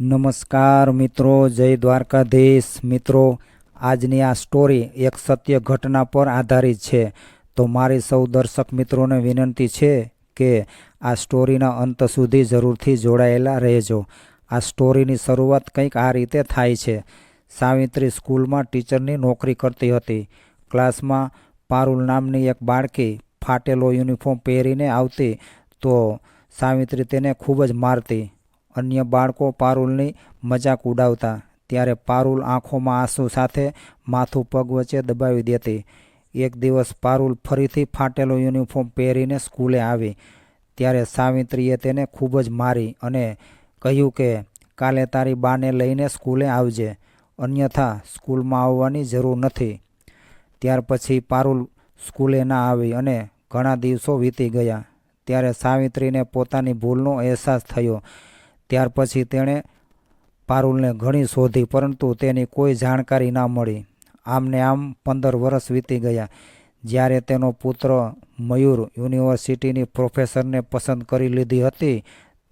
નમસ્કાર મિત્રો, જય દ્વારકાધીશ. મિત્રો, આજની આ સ્ટોરી એક સત્ય ઘટના પર આધારિત છે. તો મારી સૌ દર્શક મિત્રોને વિનંતી છે કે આ સ્ટોરીના અંત સુધી જરૂરથી જોડાયેલા રહેજો. આ સ્ટોરીની શરૂઆત કંઈક આ રીતે થાય છે. સાવિત્રી સ્કૂલમાં ટીચરની નોકરી કરતી હતી. ક્લાસમાં પારુલ નામની એક બાળકી ફાટેલો યુનિફોર્મ પહેરીને આવતી તો સાવિત્રી તેને ખૂબ જ મારતી. અન્ય બાળકો પારુલની મજાક ઉડાવતા, ત્યારે પારુલ આંખોમાં આંસુ સાથે માથું પગ વચ્ચે દબાવી દેતી. એક દિવસ પારુલ ફરીથી ફાટેલો યુનિફોર્મ પહેરીને સ્કૂલે આવી. ત્યારે સાવિત્રીએ તેને ખૂબ જ મારી અને કહ્યું કે, કાલે તારી બાને લઈને સ્કૂલે આવજે. અન્યથા સ્કૂલમાં આવવાની જરૂર નથી. ત્યાર પછી પારુલ સ્કૂલે ના આવી અને ઘણા દિવસો વીતી ગયા. ત્યારે સાવિત્રીને પોતાની ભૂલનો અહેસાસ થયો. ત્યાર પછી તેણે પારુલને ઘણી શોધી, પરંતુ તેની કોઈ જાણકારી ના મળી. આમને આમ પંદર વર્ષ વીતી ગયા. જ્યારે તેનો પુત્ર મયુર યુનિવર્સિટીની પ્રોફેસરને પસંદ કરી લીધી હતી,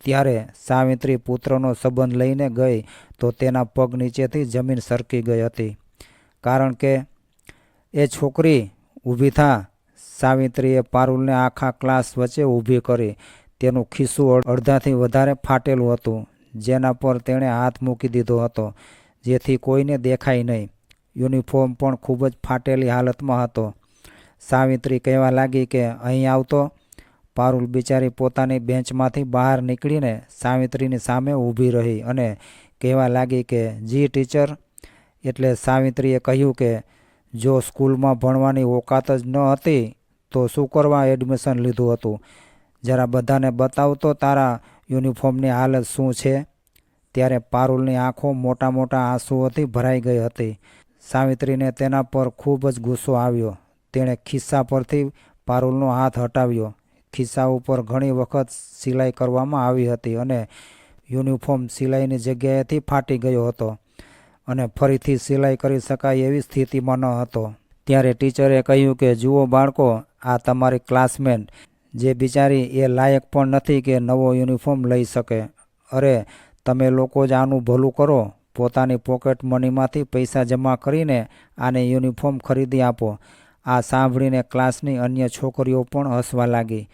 ત્યારે સાવિત્રી પુત્રનો સંબંધ લઈને ગઈ તો તેના પગ નીચેથી જમીન સરકી ગઈ હતી. કારણ કે એ છોકરી ઊભી થા, સાવિત્રીએ પારુલને આખા ક્લાસ વચ્ચે ઊભી કરી. તેનું ખિસ્સું અડધાથી વધારે ફાટેલું હતું, જેના પર તેણે હાથ મૂકી દીધો હતો, જેથી કોઈને દેખાય નહીં. યુનિફોર્મ પણ ખૂબ જ ફાટેલી હાલતમાં હતો. સાવિત્રી કહેવા લાગી કે, અહીં આવતો. પારુલ બિચારી પોતાની બેન્ચમાંથી બહાર નીકળીને સાવિત્રીની સામે ઊભી રહી અને કહેવા લાગી કે, જી, ટીચર. એટલે સાવિત્રીએ કહ્યું કે, જો સ્કૂલમાં ભણવાની ઓકાત જ ન હતી, તો શું કરવા એડમિશન લીધું હતું? જરા બધાને બતાવતો તારા યુનિફોર્મની હાલત શું છે? ત્યારે પારુલની આંખો મોટા મોટા આંસુઓથી ભરાઈ ગઈ હતી. સાવિત્રીને તેના પર ખૂબ જ ગુસ્સો આવ્યો. તેણે ખિસ્સા પરથી પારુલનો હાથ હટાવ્યો. ખિસ્સા ઉપર ઘણી વખત સિલાઈ કરવામાં આવી હતી અને યુનિફોર્મ સિલાઈની જગ્યાએથી ફાટી ગયો હતો અને ફરીથી સિલાઈ કરી શકાય એવી સ્થિતિમાં ન હતો. ત્યારે ટીચરે કહ્યું કે, જુઓ બાળકો, આ તમારી ક્લાસમેટ જે બિચારી એ લાયક પણ નથી કે નવો યુનિફોર્મ લઈ શકે. અરે, તમે લોકો જ આનું ભલું કરો. પોતાની પોકેટ મનીમાંથી પૈસા જમા કરીને આને યુનિફોર્મ ખરીદી આપો. આ સાંભળીને ક્લાસની અન્ય છોકરીઓ પણ હસવા લાગી.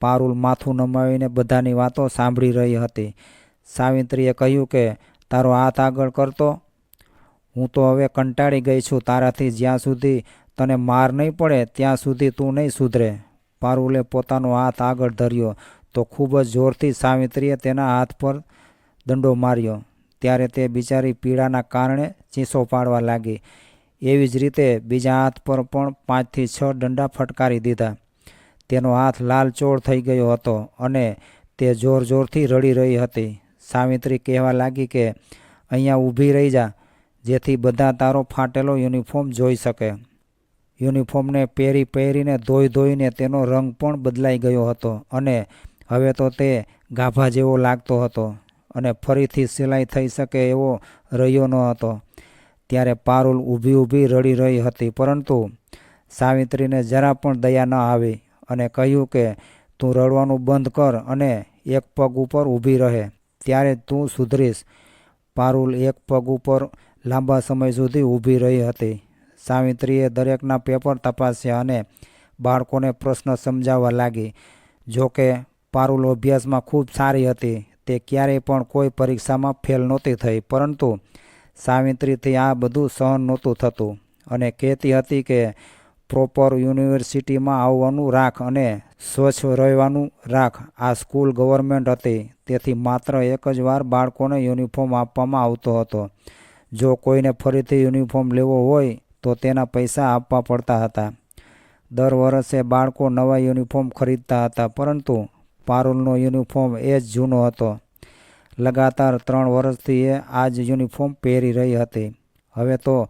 પારુલ માથું નમાવીને બધાની વાતો સાંભળી રહી હતી. સાવિત્રીએ કહ્યું કે, તારો હાથ આગળ કરતો. હું તો હવે કંટાળી ગઈ છું તારાથી જ્યાં સુધી તને માર નહીં પડે, ત્યાં સુધી તું નહીં સુધરે. પારુલે પોતાનો હાથ આગળ ધર્યો તો ખૂબ જ જોરથી સાવિત્રીએ તેના હાથ પર દંડો માર્યો. ત્યારે તે બિચારી પીડાના કારણે ચીસો પાડવા લાગી. એવી જ રીતે બીજા હાથ પર પણ પાંચથી છ દંડા ફટકારી દીધા. તેનો હાથ લાલચોળ થઈ ગયો હતો અને તે જોર જોરથી રડી રહી હતી. સાવિત્રી કહેવા લાગી કે, અહીંયા ઊભી રહી જા, જેથી બધા તારો ફાટેલો યુનિફોર્મ જોઈ શકે. યુનિફોર્મને પહેરી પહેરીને ધોઈ ધોઈને તેનો રંગ પણ બદલાઈ ગયો હતો અને હવે તો તે ગાભા જેવો લાગતો હતો અને ફરીથી સિલાઈ થઈ શકે એવો રહ્યો ન હતો. ત્યારે પારુલ ઊભી ઊભી રડી રહી હતી, પરંતુ સાવિત્રીને જરા પણ દયા ન આવી અને કહ્યું કે, તું રડવાનું બંધ કર અને એક પગ ઉપર ઊભી રહે, ત્યારે તું સુધરીશ. પારુલ એક પગ ઉપર લાંબા સમય સુધી ઊભી રહી હતી. સાવિત્રીએ દરેકના પેપર તપાસ્યા અને બાળકોને પ્રશ્ન સમજાવવા લાગી. જોકે પારુલ અભ્યાસમાં ખૂબ સારી હતી, તે ક્યારેય પણ કોઈ પરીક્ષામાં ફેલ નહોતી થઈ, પરંતુ સાવિત્રીથી આ બધું સહન નહોતું થતું અને કહેતી હતી કે પ્રોપર યુનિવર્સિટીમાં આવવાનું રાખ અને સ્વચ્છ રહેવાનું રાખ. આ સ્કૂલ ગવર્મેન્ટ હતી, તેથી માત્ર એક જ વાર બાળકોને યુનિફોર્મ આપવામાં આવતો હતો. જો કોઈને ફરીથી યુનિફોર્મ લેવો હોય તો તેના પૈસા આપવા પડતા હતા. દર વર્ષે બાળકો નવા યુનિફોર્મ ખરીદતા હતા, પરંતુ પારુલનો યુનિફોર્મ એ જ જૂનો હતો. લગાતાર ત્રણ વર્ષથી એ આ જ યુનિફોર્મ પહેરી રહી હતી. હવે તો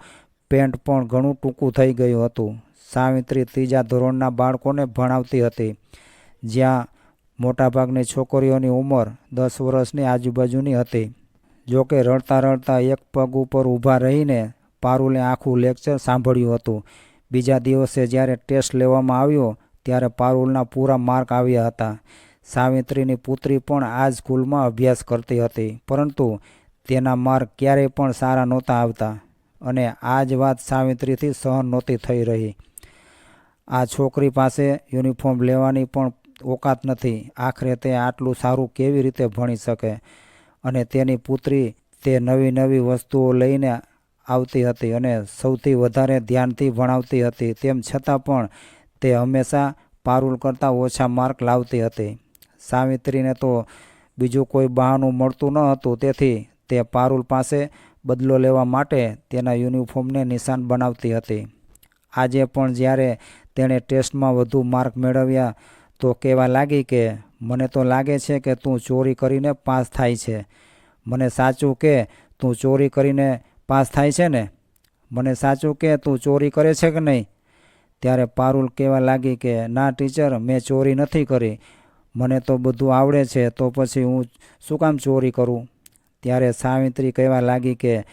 પેન્ટ પણ ઘણું ટૂંકું થઈ ગયું હતું. સાવિત્રી ત્રીજા ધોરણના બાળકોને ભણાવતી હતી. જ્યાં મોટાભાગની છોકરીઓની ઉંમર દસ વર્ષની આજુબાજુની હતી. જોકે રડતા રડતા એક પગ ઉપર ઊભા રહીને પારુલે આખું લેક્ચર સાંભળ્યું હતું. બીજા દિવસે જ્યારે ટેસ્ટ લેવામાં આવ્યો, ત્યારે પારુલના પૂરા માર્ક આવ્યા હતા. સાવિત્રીની પુત્રી પણ આ સ્કૂલમાં અભ્યાસ કરતી હતી, પરંતુ તેના માર્ક ક્યારેય પણ સારા નહોતા આવતા અને આ જ વાત સાવિત્રીથી સહન નહોતી થઈ રહી. આ છોકરી પાસે યુનિફોર્મ લેવાની પણ ઓકાત નથી. આખરે તે આટલું સારું કેવી રીતે ભણી શકે? અને તેની પુત્રી તે નવી નવી વસ્તુઓ લઈને આવતી હતી અને સૌથી વધારે ધ્યાનથી ભણાવતી હતી. તેમ છતાં પણ તે હંમેશા પારુલ કરતાં ઓછા માર્ક લાવતી હતી. સાવિત્રીને તો બીજું કોઈ બહાનું મળતું ન હતું. તેથી તે પારુલ પાસે બદલો લેવા માટે તેના યુનિફોર્મને નિશાન બનાવતી હતી. આજે પણ જ્યારે તેણે ટેસ્ટમાં વધુ માર્ક મેળવ્યા, તો કહેવા લાગી કે, મને તો લાગે છે કે તું ચોરી કરીને પાસ થાય છે. મને સાચું કે તું ચોરી કરીને પાસ થાય છે ને? મને સાચું કે તું ચોરી કરે છે કે નહીં? ત્યારે પારુલ કહેવા લાગી કે, ના, ટીચર, મેં ચોરી નથી કરી. મને તો બધું આવડે છે, તો પછી હું શું કામ ચોરી કરું? ત્યારે સાવિત્રી કહેવા લાગી કે,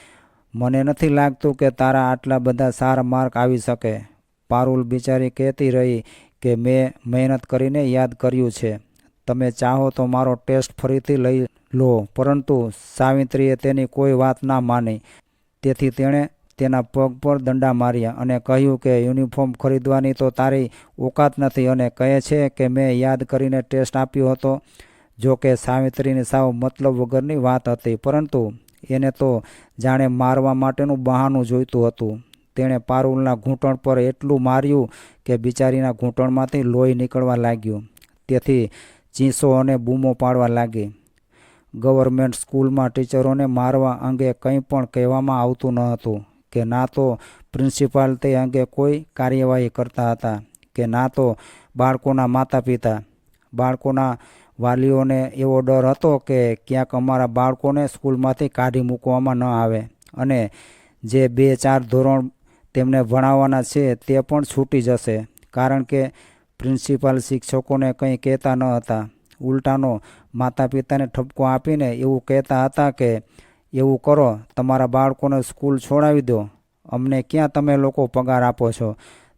મને નથી લાગતું કે તારા આટલા બધા સારા માર્ક આવી શકે. પારુલ બિચારી કહેતી રહી કે, મેં મહેનત કરીને યાદ કર્યું છે. તમે ચાહો તો મારો ટેસ્ટ ફરીથી લઈ લો. પરંતુ સાવિત્રીએ તેની કોઈ વાત ના માની. તેથી તેણે તેના પગ પર દંડા માર્યા અને કહ્યું કે, યુનિફોર્મ ખરીદવાની તો તારી ઓકાત નથી અને કહે છે કે, મેં યાદ કરીને ટેસ્ટ આપ્યો હતો, જો કે સાવિત્રીની સાવ મતલબ વગરની વાત હતી. પરંતુ એને તો જાણે મારવા માટેનું બહાનું જોઈતું હતું. તેણે પારુલના ઘૂંટણ પર એટલું માર્યું કે બિચારીના ઘૂંટણમાંથી લોહી નીકળવા લાગ્યું. તેથી ચીસો અને બૂમો પાડવા લાગી. ગવર્મેન્ટ સ્કૂલમાં ટીચરોને મારવા અંગે કંઈ પણ કહેવામાં આવતું ન હતું કે ના તો પ્રિન્સિપાલ તે અંગે કોઈ કાર્યવાહી કરતા હતા કે ના તો બાળકોના માતા પિતા બાળકોના વાલીઓને એવો ડર હતો કે ક્યાંક અમારા બાળકોને સ્કૂલમાંથી કાઢી મૂકવામાં ન આવે અને જે બે ચાર ધોરણ તેમને ભણાવવાના છે તે પણ છૂટી જશે કારણ કે પ્રિન્સિપાલ શિક્ષકોને કંઈ કહેતા ન હતા. ઉલટાનો માતા પિતાને ઠપકો આપીને એવું કહેતા હતા કે, એવું કરો, તમારા બાળકોને સ્કૂલ છોડાવી દો. અમને ક્યાં તમે લોકો પગાર આપો છો?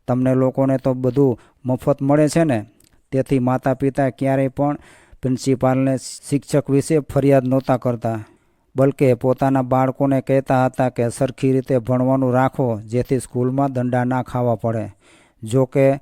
તમને લોકોને તો બધું મફત મળે છે ને? તેથી માતા પિતા ક્યારેય પણ પ્રિન્સિપાલને શિક્ષક વિશે ફરિયાદ નહોતા કરતા. બલકે પોતાના બાળકોને કહેતા હતા કે, સરખી રીતે ભણવાનું રાખો, જેથી સ્કૂલમાં દંડા ના ખાવા પડે. જો કે,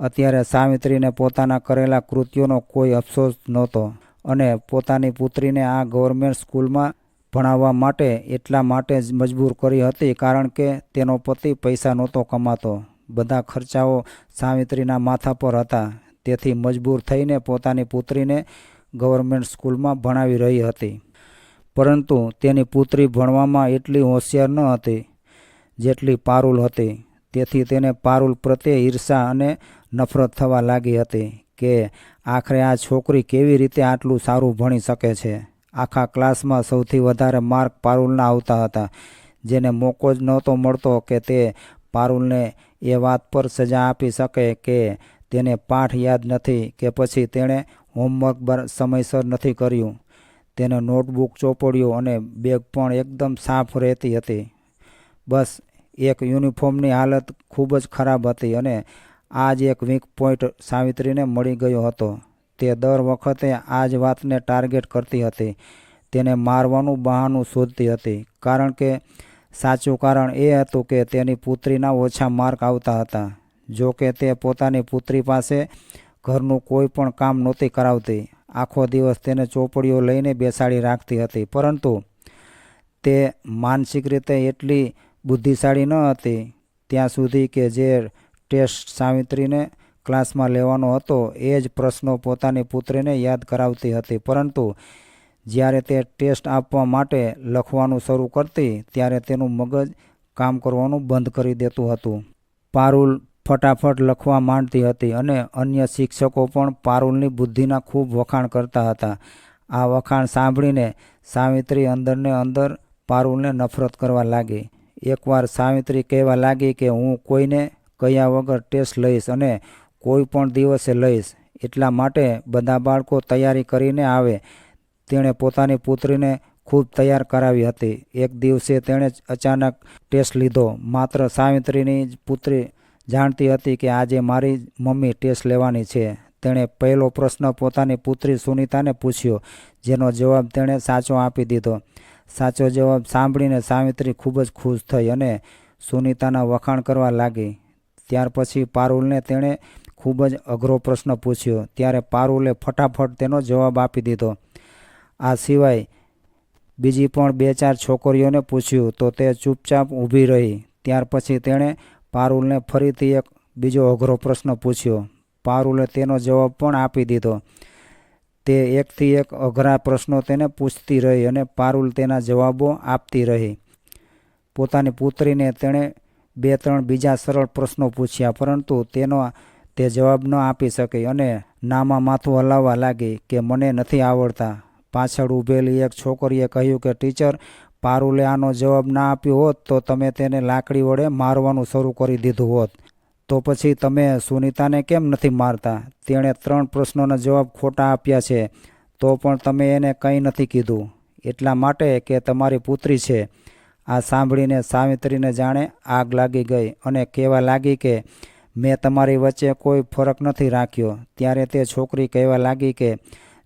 અત્યારે સાવિત્રીને પોતાના કરેલા કૃત્યોનો કોઈ અફસોસ નહોતો. અને પોતાની પુત્રીને આ ગવર્મેન્ટ સ્કૂલમાં ભણાવવા માટે એટલા માટે જ મજબૂર કરી હતી કારણ કે તેનો પતિ પૈસા નહોતો કમાતો. બધા ખર્ચાઓ સાવિત્રીના માથા પર હતા. તેથી મજબૂર થઈને પોતાની પુત્રીને ગવર્મેન્ટ સ્કૂલમાં ભણાવી રહી હતી. પરંતુ તેની પુત્રી ભણવામાં એટલી હોશિયાર ન હતી જેટલી પારુલ હતી. તેથી તેને પારુલ પ્રત્યે ઈર્ષા અને નફરત થવા લાગી હતી કે આખરે આ છોકરી કેવી રીતે આટલું સારું ભણી શકે છે? આખા ક્લાસમાં સૌથી વધારે માર્ક પારુલના આવતા હતા, જેને મોકો જ નહોતો મળતો કે તે પારુલને એ વાત પર સજા આપી શકે કે તેને પાઠ યાદ નથી કે પછી તેણે હોમવર્ક સમયસર નથી કર્યું. તેને નોટબુક ચોપડ્યું અને બેગ પણ એકદમ સાફ રહેતી હતી. બસ, એક યુનિફોર્મની હાલત ખૂબ જ ખરાબ હતી અને આ જ એક વીક પોઈન્ટ સાવિત્રીને મળી ગયો હતો. તે દર વખતે આ જ વાતને ટાર્ગેટ કરતી હતી. તેને મારવાનું બહાનું શોધતી હતી. કારણ કે સાચું કારણ એ હતું કે તેની પુત્રીના ઓછા માર્ક આવતા હતા. જો કે તે પોતાની પુત્રી પાસે ઘરનું કોઈ પણ કામ નહોતી કરાવતી. આખો દિવસ તેને ચોપડીઓ લઈને બેસાડી રાખતી હતી. પરંતુ તે માનસિક રીતે એટલી બુદ્ધિશાળી ન હતી. ત્યાં સુધી કે જે ટેસ્ટ સાવિત્રીને ક્લાસમાં લેવાનો હતો, એ જ પ્રશ્નો પોતાની પુત્રીને યાદ કરાવતી હતી. પરંતુ જ્યારે તે ટેસ્ટ આપવા માટે લખવાનું શરૂ કરતી, ત્યારે તેનું મગજ કામ કરવાનું બંધ કરી દેતું હતું. પારુલ ફટાફટ લખવા માંડતી હતી અને અન્ય શિક્ષકો પણ પારુલની બુદ્ધિના ખૂબ વખાણ કરતા હતા. આ વખાણ સાંભળીને સાવિત્રી અંદરને અંદર પારુલને નફરત કરવા લાગી. એકવાર સાવિત્રી કહેવા લાગી કે હું કોઈને કહ્યા વગર ટેસ્ટ લઈશ અને કોઈ પણ દિવસે લઈશ. એટલા માટે બધા બાળકો તૈયારી કરીને આવે. તેણે પોતાની પુત્રીને ખૂબ તૈયાર કરાવી હતી. એક દિવસે તેણે અચાનક ટેસ્ટ લીધો. માત્ર સાવિત્રીની જ પુત્રી જાણતી હતી કે આજે મારી મમ્મી ટેસ્ટ લેવાની છે. તેણે પહેલો પ્રશ્ન પોતાની પુત્રી સુનિતાને પૂછ્યો, જેનો જવાબ તેણે સાચો આપી દીધો. સાચો જવાબ સાંભળીને સાવિત્રી ખૂબ જ ખુશ થઈ અને સુનીતાના વખાણ કરવા લાગી. ત્યાર પછી પારુલને તેણે ખૂબ જ અઘરો પ્રશ્ન પૂછ્યો. ત્યારે પારુલે ફટાફટ તેનો જવાબ આપી દીધો. આ સિવાય બીજી પણ બે ચાર છોકરીઓને પૂછ્યું, તો તે ચૂપચાપ ઊભી રહી. ત્યાર પછી તેણે પારુલને ફરીથી એક બીજો અઘરો પ્રશ્ન પૂછ્યો. પારુલે તેનો જવાબ પણ આપી દીધો. તે એકથી એક અઘરા પ્રશ્નો તેને પૂછતી રહી અને પારુલ તેના જવાબો આપતી રહી. પોતાની પુત્રીને તેણે બે ત્રણ બીજા સરળ પ્રશ્નો પૂછ્યા, પરંતુ તેનો તે જવાબ ન આપી શકી અને નામાં માથું હલાવવા લાગી કે મને નથી આવડતા. પાછળ ઊભેલી એક છોકરીએ કહ્યું કે, ટીચર, પારુલે આનો જવાબ ના આપ્યો હોત તો તમે તેને લાકડી વડે મારવાનું શરૂ કરી દીધું હોત. તો પછી તમે સુનીતાને કેમ નથી મારતા? તેણે ત્રણ પ્રશ્નોના જવાબ ખોટા આપ્યા છે. તો પણ તમે એને કંઈ નથી કીધું. એટલા માટે કે તમારી પુત્રી છે. આ સાંભળીને સાવિત્રીને જાણે આગ લાગી ગઈ અને કહેવા લાગી કે, મેં તમારી વચ્ચે કોઈ ફરક નથી રાખ્યો. ત્યારે તે છોકરી કહેવા લાગી કે,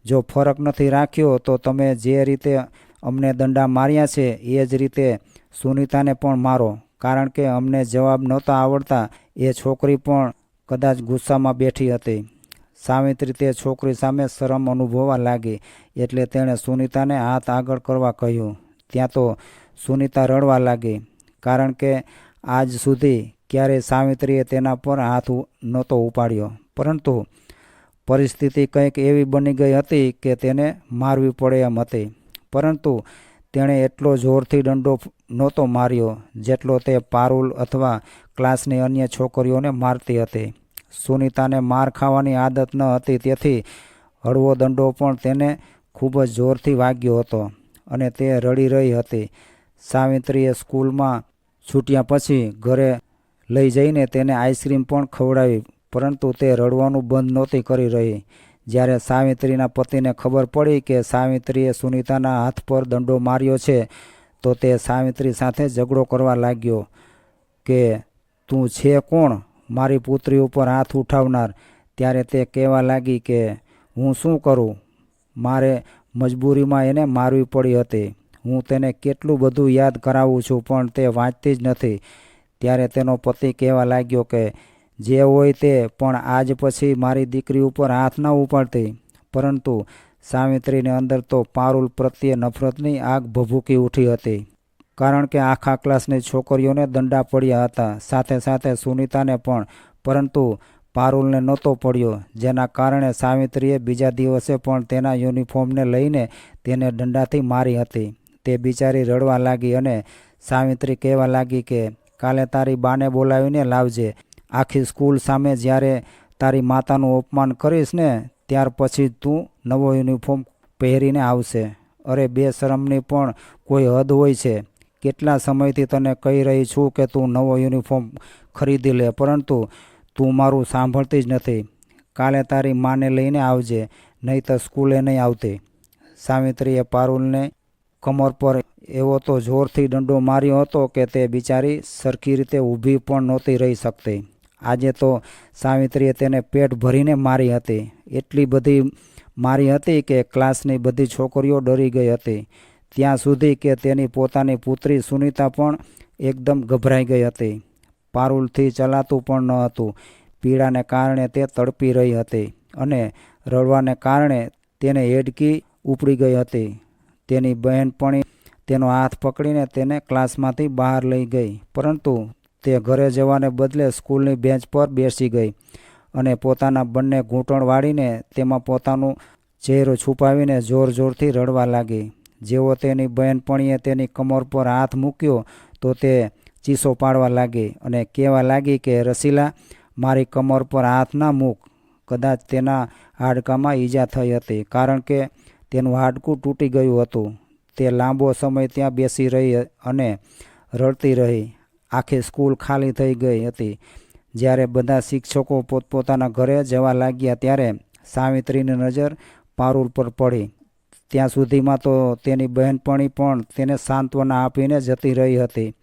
જો ફરક નથી રાખ્યો, તો તમે જે રીતે અમને દંડા માર્યા છે, એ જ રીતે સુનિતાને પણ મારો. કારણ કે અમને જવાબ નહોતા આવડતા, એ છોકરી પણ કદાચ ગુસ્સામાં બેઠી હતી. સાવિત્રી તે છોકરી સામે શરમ અનુભવવા લાગી, એટલે તેણે સુનિતાને હાથ આગળ કરવા કહ્યું, ત્યાં તો સુનીતા રડવા લાગી, કારણ કે આજ સુધી ક્યારેય સાવિત્રીએ તેના પર હાથ નહોતો ઉપાડ્યો. પરંતુ પરિસ્થિતિ કંઈક એવી બની ગઈ હતી કે તેને મારવી પડે એમ હતી. પરંતુ તેણે એટલો જોરથી દંડો નહોતો માર્યો જેટલો તે પારુલ અથવા ક્લાસની અન્ય છોકરીઓને મારતી હતી. સુનિતાને માર ખાવાની આદત ન હતી, તેથી હળવો દંડો પણ તેને ખૂબ જ જોરથી વાગ્યો હતો અને તે રડી રહી હતી. સાવિત્રીએ સ્કૂલમાં છૂટ્યા પછી ઘરે લઈ જઈને તેને આઈસ્ક્રીમ પણ ખવડાવી, પરંતુ તે રડવાનું બંધ નહોતી કરી રહી. જ્યારે સાવિત્રીના પતિને ખબર પડી કે સાવિત્રીએ સુનીતાના હાથ પર દંડો માર્યો છે, તો તે સાવિત્રી સાથે ઝઘડો કરવા લાગ્યો કે, તું છે કોણ? મારી પુત્રી ઉપર હાથ ઉઠાવનાર. ત્યારે તે કહેવા લાગી કે, હું શું કરું? મારે મજબૂરીમાં એને મારવી પડી હતી. હું તેને કેટલું બધું યાદ કરાવું છું, પણ તે વાંચતી જ નથી. ત્યારે તેનો પતિ કહેવા લાગ્યો કે, જે હોય તે, પણ આજ પછી મારી દીકરી ઉપર હાથ ન ઉપાડતી. પરંતુ સાવિત્રીને અંદર તો પારુલ પ્રત્યે નફરતની આગ ભભૂકી ઉઠી હતી. કારણ કે આખા ક્લાસની છોકરીઓને દંડા પડ્યા હતા, સાથે સાથે સુનિતાને પણ. પરંતુ પારુલને નહોતો પડ્યો, જેના કારણે સાવિત્રીએ બીજા દિવસે પણ તેના યુનિફોર્મને લઈને તેને દંડાથી મારી હતી. તે બિચારી રડવા લાગી અને સાવિત્રી કહેવા લાગી કે, કાલે તારી બાને બોલાવીને લાવજે. આખી સ્કૂલ સામે જ્યારે તારી માતાનું અપમાન કરીશ ને, ત્યાર પછી તું નવો યુનિફોર્મ પહેરીને આવશે. અરે, બે શરમની પણ કોઈ હદ હોય છે. કેટલા સમયથી તને કહી રહી છું કે તું નવો યુનિફોર્મ ખરીદી લે, પરંતુ તું મારું સાંભળતી જ નથી. કાલે તારી માને લઈને આવજે નહીં તો સ્કૂલે નહીં આવતી. સાવિત્રીએ પારુલને કમર પર એવો તો જોરથી દંડો માર્યો હતો કે તે બિચારી સરખી રીતે ઊભી પણ નહોતી રહી શકતી. આજે તો સાવિત્રીએ તેને પેટ ભરીને મારી હતી. એટલી બધી મારી હતી કે ક્લાસની બધી છોકરીઓ ડરી ગઈ હતી. ત્યાં સુધી કે તેની પોતાની પુત્રી સુનિતા પણ એકદમ ગભરાઈ ગઈ હતી. પારુલથી ચલાતું પણ ન હતું. પીડાને કારણે તે તડપી રહી હતી અને રડવાને કારણે તેને હેડકી ઉપડી ગઈ હતી. તેની બહેનપણી તેનો હાથ પકડીને તેને ક્લાસમાંથી બહાર લઈ ગઈ. પરંતુ તે ઘરે જવાને બદલે સ્કૂલની બેન્ચ પર બેસી ગઈ અને પોતાના બંને ઘૂંટણ વાળીને તેમાં પોતાનું ચહેરો છુપાવીને જોર જોરથી રડવા લાગી. જેવો તેની બહેનપણીએ તેની કમર પર હાથ મૂક્યો તો તે ચીસો પાડવા લાગી અને કહેવા લાગી કે, રસીલા, મારી કમર પર હાથ ના મૂક. કદાચ તેના હાડકામાં ઈજા થઈ હતી, કારણ કે તેનું હાડકું તૂટી ગયું હતું. તે લાંબો સમય ત્યાં બેસી રહી અને રડતી રહી. આખી સ્કૂલ ખાલી થઈ ગઈ હતી. જ્યારે બધા શિક્ષકો પોતપોતાના ઘરે જવા લાગ્યા ત્યારે સાવિત્રીની નજર પારુલ પર પડી. ત્યાં સુધીમાં તો તેની બહેનપણી પણ તેને સાંત્વના આપીને જતી રહી હતી.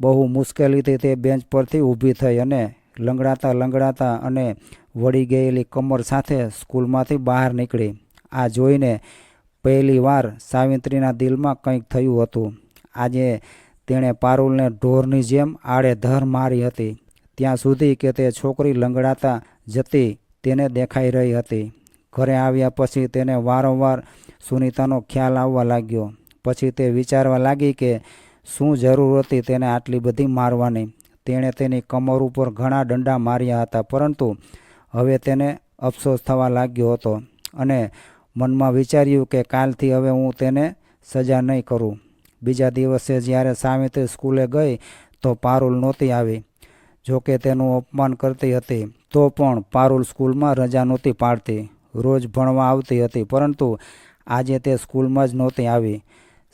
બહુ મુશ્કેલીથી તે બેન્ચ પરથી ઊભી થઈ અને લંગડાતા લંગડાતા અને વળી ગયેલી કમર સાથે સ્કૂલમાંથી બહાર નીકળી. આ જોઈને પહેલી વાર સાવિત્રીના દિલમાં કંઈક થયું હતું. આજે તેણે પારુલને ઢોરની જેમ આડેધર મારી હતી. ત્યાં સુધી કે તે છોકરી લંગડાતા જતી તેને દેખાઈ રહી હતી. ઘરે આવ્યા પછી તેને વારંવાર સુનીતાનો ખ્યાલ આવવા લાગ્યો. પછી તે વિચારવા લાગી કે શું જરૂર હતી તેને આટલી બધી મારવાની. તેણે તેની કમર ઉપર ઘણા દંડા માર્યા હતા, પરંતુ હવે તેને અફસોસ થવા લાગ્યો હતો અને મનમાં વિચાર્યું કે કાલથી હવે હું તેને સજા નહીં કરું. બીજા દિવસે જ્યારે સાવિત્રી સ્કૂલે ગઈ તો પારુલ નહોતી આવી, જોકે તેનું અપમાન કરતી હતી. તો પણ પારુલ સ્કૂલમાં રજા નહોતી પાડતી. રોજ ભણવા આવતી હતી, પરંતુ આજે તે સ્કૂલમાં જ નહોતી આવી.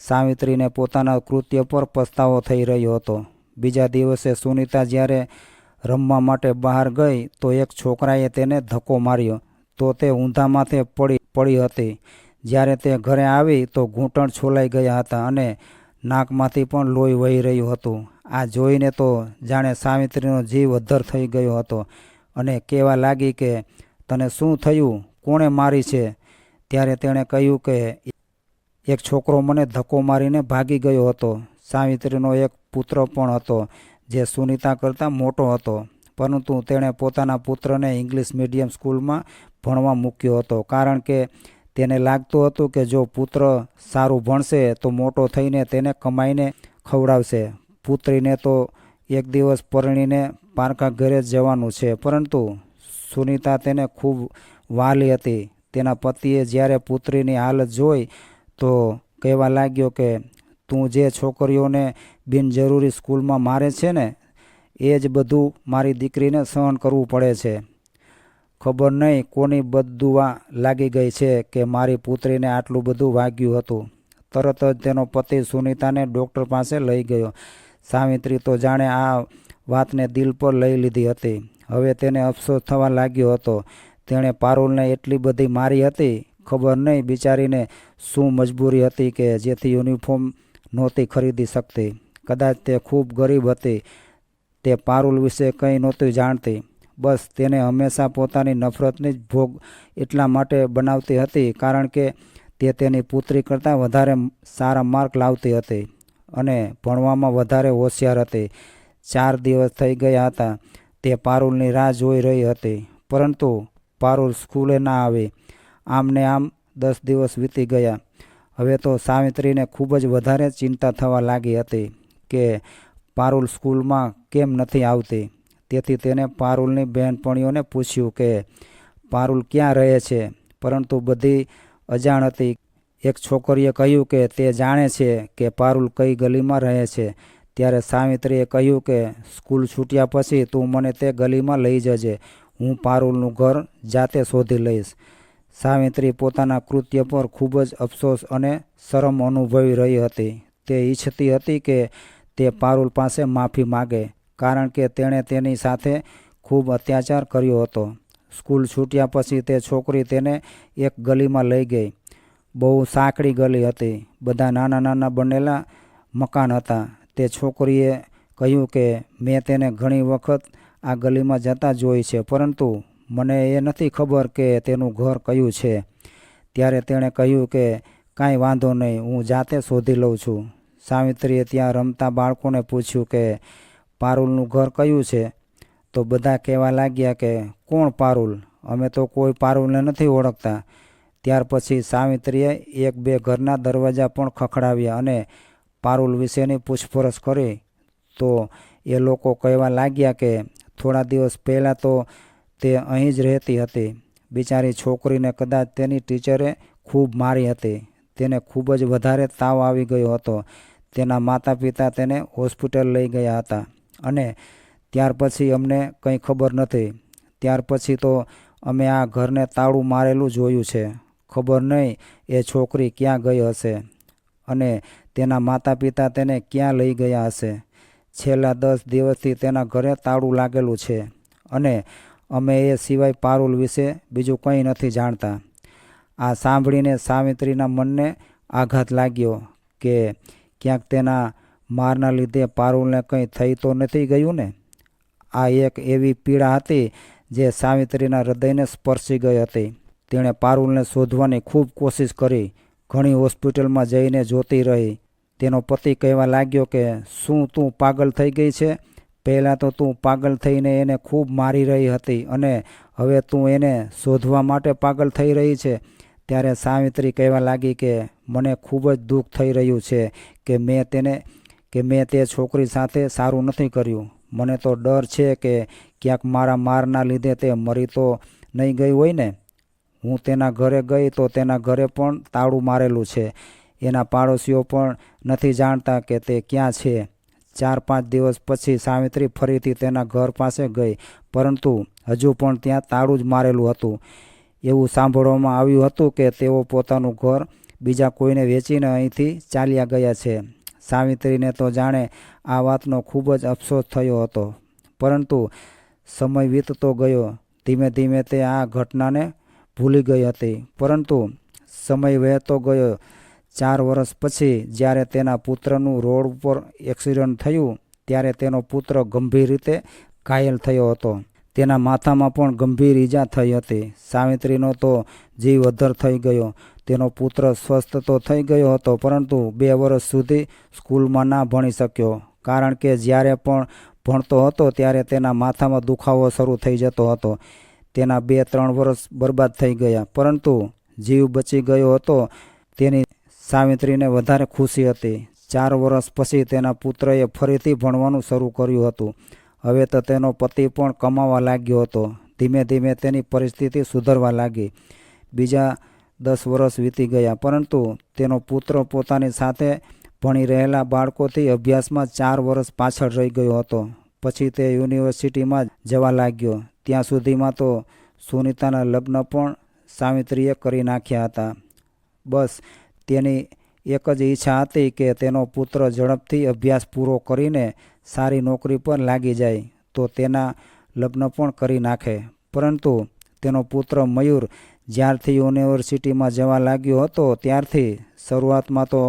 સાવિત્રીને પોતાના કૃત્ય પર પસ્તાવો થઈ રહ્યો હતો. બીજા દિવસે સુનિતા જ્યારે રમવા માટે બહાર ગઈ, તો એક છોકરાએ તેને ધક્કો માર્યો. તો તે ઊંધામાંથી માથે પડી પડી હતી. જ્યારે તે ઘરે આવી તો ઘૂંટણ છોલાઈ ગયા હતા અને નાકમાંથી પણ લોહી વહી રહ્યું હતું. આ જોઈને તો જાણે સાવિત્રીનો જીવ અધ્ધર થઈ ગયો હતો અને કહેવા લાગી કે, તને શું થયું? કોણે મારી છે? ત્યારે તેણે કહ્યું કે, એક છોકરો મને ધક્કો મારીને ભાગી ગયો હતો. સાવિત્રીનો એક પુત્ર પણ હતો જે સુનીતા કરતાં મોટો હતો. પરંતુ તેણે પોતાના પુત્રને ઇંગ્લિશ મીડિયમ સ્કૂલમાં ભણવા મૂક્યો હતો. કારણ કે તેને લાગતું હતું કે જો પુત્ર સારું ભણશે, તો મોટો થઈને તેને કમાઈને ખવડાવશે. પુત્રીને તો એક દિવસ પરણીને પારકા ઘરે જ જવાનું છે. પરંતુ સુનિતા તેને ખૂબ વાલી હતી. તેના પતિએ જ્યારે પુત્રીની હાલત જોઈ, તો કહેવા લાગ્યો કે, તું જે છોકરીઓને બિનજરૂરી સ્કૂલમાં મારે છે ને એ જ બધું મારી દીકરીને સહન કરવું પડે છે. ખબર નહીં કોની બદુવા લાગી ગઈ છે કે મારી પુત્રીને આટલું બધું વાગ્યું હતું. તરત જ તેનો પતિ સુનિતાને ડૉક્ટર પાસે લઈ ગયો. સાવિત્રી તો જાણે આ વાતને દિલ પર લઈ લીધી હતી. હવે તેને અફસોસ થવા લાગ્યો હતો. તેણે પારુલને એટલી બધી મારી હતી? ખબર નહીં બિચારીને શું મજબૂરી હતી કે જેથી યુનિફોર્મ નહોતી ખરીદી શકતી. કદાચ તે ખૂબ ગરીબ હતી. તે પારુલ વિશે કંઈ નહોતી જાણતી. બસ તેને હંમેશા પોતાની નફરતની જ ભોગ એટલા માટે બનાવતી હતી કારણ કે તે તેની પુત્રી કરતાં વધારે સારા માર્ક લાવતી હતી અને ભણવામાં વધારે હોશિયાર હતી. ચાર દિવસ થઈ ગયા હતા. તે પારુલની રાહ જોઈ રહી હતી. પરંતુ પારુલ સ્કૂલે ના આવી. આમને આમ દસ દિવસ વીતી ગયા. હવે તો સાવિત્રીને ખૂબ જ વધારે ચિંતા થવા લાગી હતી કે પારુલ સ્કૂલમાં કેમ નથી આવતી? તેથી તેને પારુલની બહેનપણીઓને પૂછ્યું કે, પારુલ ક્યાં રહે છે? પરંતુ બધી અજાણ હતી એક છોકરીએ કહ્યું કે, તે જાણે છે કે પારુલ કઈ ગલીમાં રહે છે. ત્યારે સાવિત્રીએ કહ્યું કે, સ્કૂલ છૂટ્યા પછી તું મને તે ગલીમાં લઈ જજે. હું પારુલનું ઘર જાતે શોધી લઈશ. સાવિત્રી પોતાના કૃત્ય પર ખૂબ જ અફસોસ અને શરમ અનુભવી રહી હતી. તે ઈચ્છતી હતી કે તે પારુલ પાસે માફી માગે કારણ કે તેણે તેની સાથે ખૂબ અત્યાચાર કર્યો હતો. સ્કૂલ છૂટ્યા પછી તે છોકરી તેને એક ગલીમાં લઈ ગઈ. બહુ સાંકડી ગલી હતી. બધા નાના નાના બનેલા મકાન હતા. તે છોકરીએ કહ્યું કે, મેં તેને ઘણી વખત આ ગલીમાં જતા જોઈ છે, પરંતુ મને એ નથી ખબર કે તેનું ઘર કયું છે. ત્યારે તેણે કહ્યું કે, કાંઈ વાંધો નહીં, હું જાતે શોધી લઉં છું. સાવિત્રીએ ત્યાં રમતા બાળકોને પૂછ્યું કે, પારુલનું ઘર કયું છે? તો બધા કહેવા લાગ્યા કે, કોણ પારુલ? અમે તો કોઈ પારુલને નથી ઓળખતા. ત્યાર પછી સાવિત્રીએ એક બે ઘરના દરવાજા પણ ખખડાવ્યા અને પારુલ વિશેની પૂછપરછ કરી. તો એ લોકો કહેવા લાગ્યા કે, થોડા દિવસ પહેલાં તો તે અહીં જ રહેતી હતી. બિચારી છોકરીને કદાચ તેની ટીચરે ખૂબ મારી હતી. તેને ખૂબ જ વધારે તાવ આવી ગયો હતો. તેના માતા પિતા તેને હોસ્પિટલ લઈ ગયા હતા અને ત્યાર પછી અમને કંઈ ખબર નથી. ત્યાર પછી તો અમે આ ઘરને તાળું મારેલું જોયું છે. ખબર નહીં એ છોકરી ક્યાં ગઈ હશે અને તેના માતા પિતા તેને ક્યાં લઈ ગયા હશે. છેલ્લા દસ દિવસથી તેના ઘરે તાળું લાગેલું છે અને અમે એ સિવાય પારુલ વિશે બીજું કંઈ નથી જાણતા. આ સાંભળીને સાવિત્રીના મનને આઘાત લાગ્યો કે ક્યાંક તેના મારના લીધે પારુલને કંઈ થઈ તો નથી ગયું ને? આ એક એવી પીડા હતી જે સાવિત્રીના હૃદયને સ્પર્શી ગઈ હતી. તેણે પારુલને શોધવાની ખૂબ કોશિશ કરી. ઘણી હોસ્પિટલમાં જઈને જોતી રહી. તેનો પતિ કહેવા લાગ્યો કે, શું તું પાગલ થઈ ગઈ છે? પહેલાં તો તું પાગલ થઈને એને ખૂબ મારી રહી હતી અને હવે તું એને શોધવા માટે પાગલ થઈ રહી છે. ત્યારે સાવિત્રી કહેવા લાગી કે, મને ખૂબ જ દુઃખ થઈ રહ્યું છે કે મેં તેને, કે મેં તે છોકરી સાથે સારું નથી કર્યું. મને તો ડર છે કે ક્યાંક મારા મારના લીધે તે મરી તો નહીં ગઈ હોય ને? હું તેના ઘરે ગઈ તો તેના ઘરે પણ તાળું મારેલું છે. એના પાડોશીઓ પણ નથી જાણતા કે તે ક્યાં છે. ચાર પાંચ દિવસ પછી સાવિત્રી ફરીથી તેના ઘર પાસે ગઈ, પરંતુ હજુ પણ ત્યાં તાળું જ મારેલું હતું. એવું સાંભળવામાં આવ્યું હતું કે તેઓ પોતાનું ઘર બીજા કોઈને વેચીને અહીંથી ચાલ્યા ગયા છે. સાવિત્રીને તો જાણે આ વાતનો ખૂબ જ અફસોસ થયો હતો. પરંતુ સમય વીતતો ગયો. ધીમે ધીમે તે આ ઘટનાને ભૂલી ગઈ હતી. પરંતુ સમય વહેતો ગયો. ચાર વર્ષ પછી જ્યારે તેના પુત્રનું રોડ ઉપર એક્સિડન્ટ થયું, ત્યારે તેનો પુત્ર ગંભીર રીતે ઘાયલ થયો હતો. તેના માથામાં પણ ગંભીર ઈજા થઈ હતી. સાવિત્રીનો તો જીવ અધર થઈ ગયો. તેનો પુત્ર સ્વસ્થ તો થઈ ગયો હતો, પરંતુ બે વર્ષ સુધી સ્કૂલમાં ના ભણી શક્યો. કારણ કે જ્યારે પણ ભણતો હતો, ત્યારે તેના માથામાં દુખાવો શરૂ થઈ જતો હતો. તેના બે ત્રણ વર્ષ બરબાદ થઈ ગયા. પરંતુ જીવ બચી ગયો હતો તેની સાવિત્રીને વધારે ખુશી હતી. ચાર વર્ષ પછી તેના પુત્રએ ફરીથી ભણવાનું શરૂ કર્યું હતું. હવે તો તેનો પતિ પણ કમાવા લાગ્યો હતો. ધીમે ધીમે તેની પરિસ્થિતિ સુધરવા લાગી. બીજા દસ વર્ષ વીતી ગયા, પરંતુ તેનો પુત્ર પોતાની સાથે ભણી રહેલા બાળકોથી અભ્યાસમાં ચાર વર્ષ પાછળ રહી ગયો હતો. પછી તે યુનિવર્સિટીમાં જવા લાગ્યો. ત્યાં સુધીમાં તો સુનિતાના લગ્ન પણ સાવિત્રીએ કરી નાખ્યા હતા. બસ, તેની એક જ ઈચ્છા હતી કે તેનો પુત્ર ઝડપથી અભ્યાસ પૂરો કરીને સારી નોકરી પર લાગી જાય તો તેના લગ્ન પણ કરી નાખે. પરંતુ તેનો પુત્ર મયુર જ્યારથી યુનિવર્સિટીમાં જવા લાગ્યો હતો ત્યારથી શરૂઆતમાં તો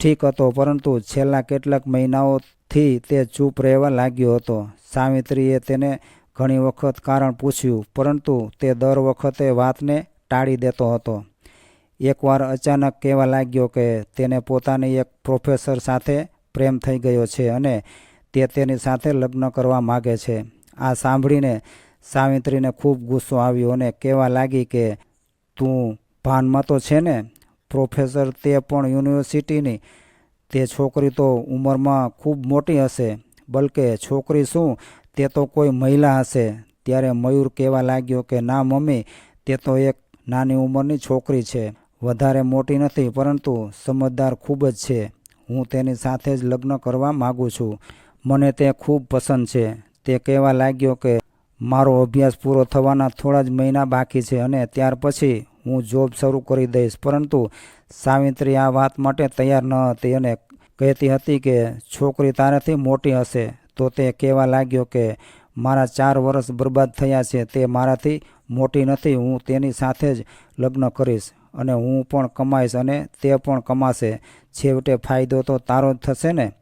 ઠીક હતો, પરંતુ છેલ્લા કેટલાક મહિનાઓથી તે ચૂપ રહેવા લાગ્યો હતો. સાવિત્રીએ તેને ઘણી વખત કારણ પૂછ્યું, પરંતુ તે દર વખતે વાતને ટાળી દેતો હતો. એકવાર અચાનક કહેવા લાગ્યો કે તેને પોતાની એક પ્રોફેસર સાથે પ્રેમ થઈ ગયો છે અને તે તેની સાથે લગ્ન કરવા માગે છે. આ સાંભળીને સાવિત્રીને ખૂબ ગુસ્સો આવ્યો અને કહેવા લાગી કે, તું ભાનમાં તો છે ને? પ્રોફેસર તે પણ યુનિવર્સિટીની. તે છોકરી તો ઉંમરમાં ખૂબ મોટી હશે. બલકે છોકરી શું? તે તો કોઈ મહિલા હશે. ત્યારે મયુર કહેવા લાગ્યો કે, ના મમ્મી, તે તો એક નાની ઉંમરની છોકરી છે. વધારે મોટી નથી, પરંતુ સમજદાર ખૂબ જ છે. હું તેની સાથે જ લગ્ન કરવા માગું છું. મને તે ખૂબ પસંદ છે. તે કહેવા લાગ્યો કે મારો અભ્યાસ પૂરો થવાના થોડા જ મહિના બાકી છે અને ત્યાર પછી હું જોબ શરૂ કરી દઈશ. પરંતુ સાવિત્રી આ વાત માટે તૈયાર ન હતી અને કહેતી હતી કે છોકરી તારાથી મોટી હશે. તો તે કહેવા લાગ્યો કે મારા ચાર વર્ષ બરબાદ થયા છે. તે મારાથી મોટી નથી. હું તેની સાથે જ લગ્ન કરીશ અને હું પણ કમાઈશ અને તે પણ કમાશે. છેવટે ફાયદો તો તારો જ થશે ને?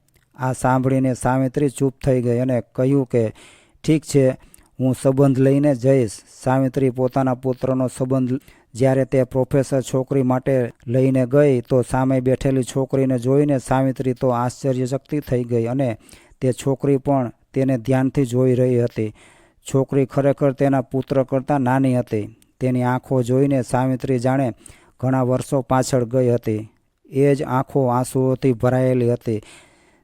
આ સાંભળીને સાવિત્રી ચૂપ થઈ ગઈ અને કહ્યું કે, ઠીક છે, હું સંબંધ લઈને જઈશ. સાવિત્રી પોતાના પુત્રનો સંબંધ જ્યારે તે પ્રોફેસર છોકરી માટે લઈને ગઈ, તો સામે બેઠેલી છોકરીને જોઈને સાવિત્રી તો આશ્ચર્યશક્તિ થઈ ગઈ અને તે છોકરી પણ તેને ધ્યાનથી જોઈ રહી હતી. છોકરી ખરેખર તેના પુત્ર કરતાં નાની હતી. તેની આંખો જોઈને સાવિત્રી જાણે ઘણા વર્ષો પાછળ ગઈ હતી. એ જ આંખો આંસુઓથી ભરાયેલી હતી.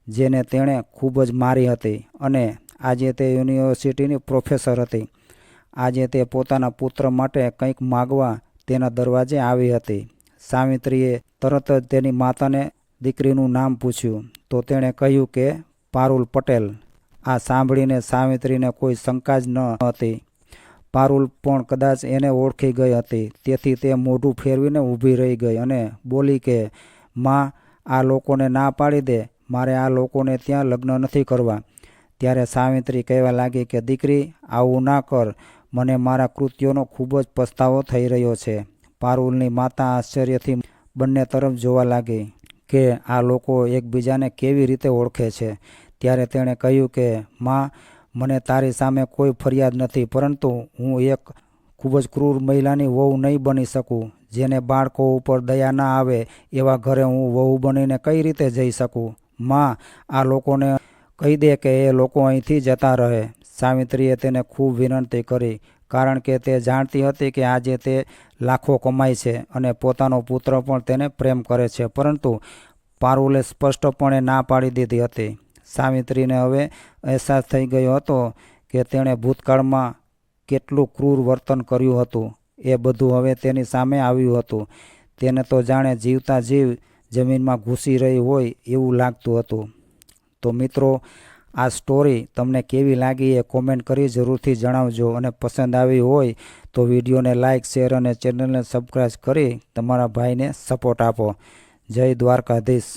જેને તેણે ખૂબ જ મારી હતી અને આજે તે યુનિવર્સિટીની પ્રોફેસર હતી. આજે તે પોતાના પુત્ર માટે કંઈક માગવા તેના દરવાજે આવી હતી. સાવિત્રીએ તરત જ તેની માતાને દીકરીનું નામ પૂછ્યું. તો તેણે કહ્યું કે, પારુલ પટેલ. આ સાંભળીને સાવિત્રીને કોઈ શંકા જ ન હતી. પારુલ પણ કદાચ એને ઓળખી ગઈ હતી. તેથી તે મોઢું ફેરવીને ઊભી રહી ગઈ અને બોલી કે, માં, આ લોકોને ના પાડી દે. મારે આ લોકોને ત્યાં લગ્ન નથી કરવા. ત્યારે સાવિત્રી કહેવા લાગી કે, દીકરી, આવું ના કર. મને મારા કૃત્યોનો ખૂબ જ પસ્તાવો થઈ રહ્યો છે. પારુલની માતા આશ્ચર્યથી બંને તરફ જોવા લાગી કે, આ લોકો એકબીજાને કેવી રીતે ઓળખે છે? ત્યારે તેણે કહ્યું કે, માં, મને તારી સામે કોઈ ફરિયાદ નથી, પરંતુ હું એક ખૂબ જ ક્રૂર મહિલાની વહુ નહીં બની શકું. જેને બાળકો ઉપર દયા ના આવે, એવા ઘરે હું વહુ બનીને કઈ રીતે જઈ શકું? માં આ લોકોને કહી દે કે એ લોકો અહીંથી જતા રહે. સાવિત્રીએ તેને ખૂબ વિનંતી કરી, કારણ કે તે જાણતી હતી કે આજે તે લાખો કમાય છે અને પોતાનો પુત્ર પણ તેને પ્રેમ કરે છે, પરંતુ પારુલે સ્પષ્ટપણે ના પાડી દીધી હતી. સાવિત્રીને હવે અહેસાસ થઈ ગયો હતો કે તેણે ભૂતકાળમાં કેટલું ક્રૂર વર્તન કર્યું હતું. એ બધું હવે તેની સામે આવ્યું હતું. તેને તો જાણે જીવતા જીવ જમીનમાં ઘૂસી રહી હોય એવું લાગતું હતું. તો મિત્રો, આ સ્ટોરી તમને કેવી લાગી એ કોમેન્ટ કરી જરૂરથી જણાવજો અને પસંદ આવી હોય તો વિડીયોને લાઇક શેર અને ચેનલને સબસ્ક્રાઈબ કરી તમારા ભાઈને સપોર્ટ આપો. જય દ્વારકાધીશ.